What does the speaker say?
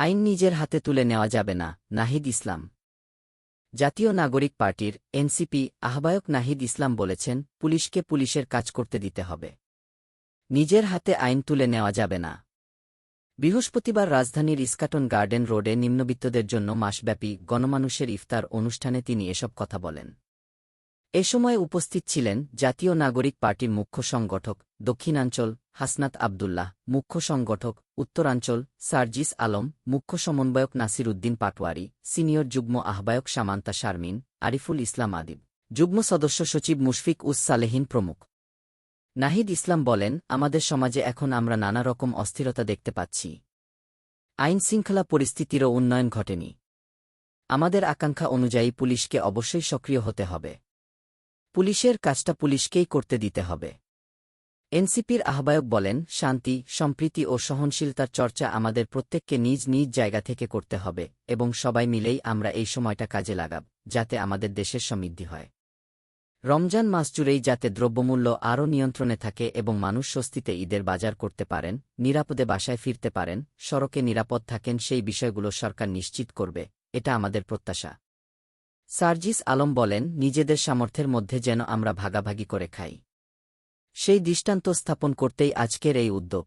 আইন নিজের হাতে তুলে নেওয়া যাবে না, নাহিদ ইসলাম। জাতীয় নাগরিক পার্টির এনসিপি আহ্বায়ক নাহিদ ইসলাম বলেছেন, পুলিশকে পুলিশের কাজ করতে দিতে হবে। নিজের হাতে আইন তুলে নেওয়া যাবে না। বৃহস্পতিবার রাজধানীর ইস্কাটন গার্ডেন রোডে নিম্নবিত্তদের জন্য মাসব্যাপী গণমানুষের ইফতার অনুষ্ঠানে তিনি এসব কথা বলেন। এ সময় উপস্থিত ছিলেন জাতীয় নাগরিক পার্টির মুখ্য সংগঠক দক্ষিণাঞ্চল হাসনাত আবদুল্লাহ, মুখ্য সংগঠক উত্তরাঞ্চল সার্জিস আলম, মুখ্য সমন্বয়ক নাসির উদ্দিন পাটওয়ারি সিনিয়র যুগ্ম আহ্বায়ক সামান্তা শারমিন, আরিফুল ইসলাম আদিব, যুগ্ম সদস্য সচিব মুশফিক উস সালেহিন প্রমুখ। নাহিদ ইসলাম বলেন, আমাদের সমাজে এখন আমরা নানা রকম অস্থিরতা দেখতে পাচ্ছি। আইন শৃঙ্খলা পরিস্থিতিরও উন্নয়ন ঘটেনি। আমাদের আকাঙ্ক্ষা অনুযায়ী পুলিশকে অবশ্যই সক্রিয় হতে হবে। পুলিশের কাজটা পুলিশকেই করতে দিতে হবে। এনসিপির আহ্বায়ক বলেন, শান্তি, সম্প্রীতি ও সহনশীলতার চর্চা আমাদের প্রত্যেককে নিজ নিজ জায়গা থেকে করতে হবে এবং সবাই মিলেই আমরা এই সময়টা কাজে লাগাব, যাতে আমাদের দেশের সমৃদ্ধি হয়। রমজান মাস জুড়েই যাতে দ্রব্যমূল্য আরও নিয়ন্ত্রণে থাকে এবং মানুষ স্বস্তিতে ঈদের বাজার করতে পারেন, নিরাপদে বাসায় ফিরতে পারেন, সড়কে নিরাপদ থাকেন সেই বিষয়গুলো সরকার নিশ্চিত করবে, এটা আমাদের প্রত্যাশা। সার্জিস আলম বলেন, নিজেদের সামর্থ্যের মধ্যে যেন আমরা ভাগাভাগি করে খাই। সেই দৃষ্টান্ত স্থাপন করতেই আজকের এই উদ্যোগ।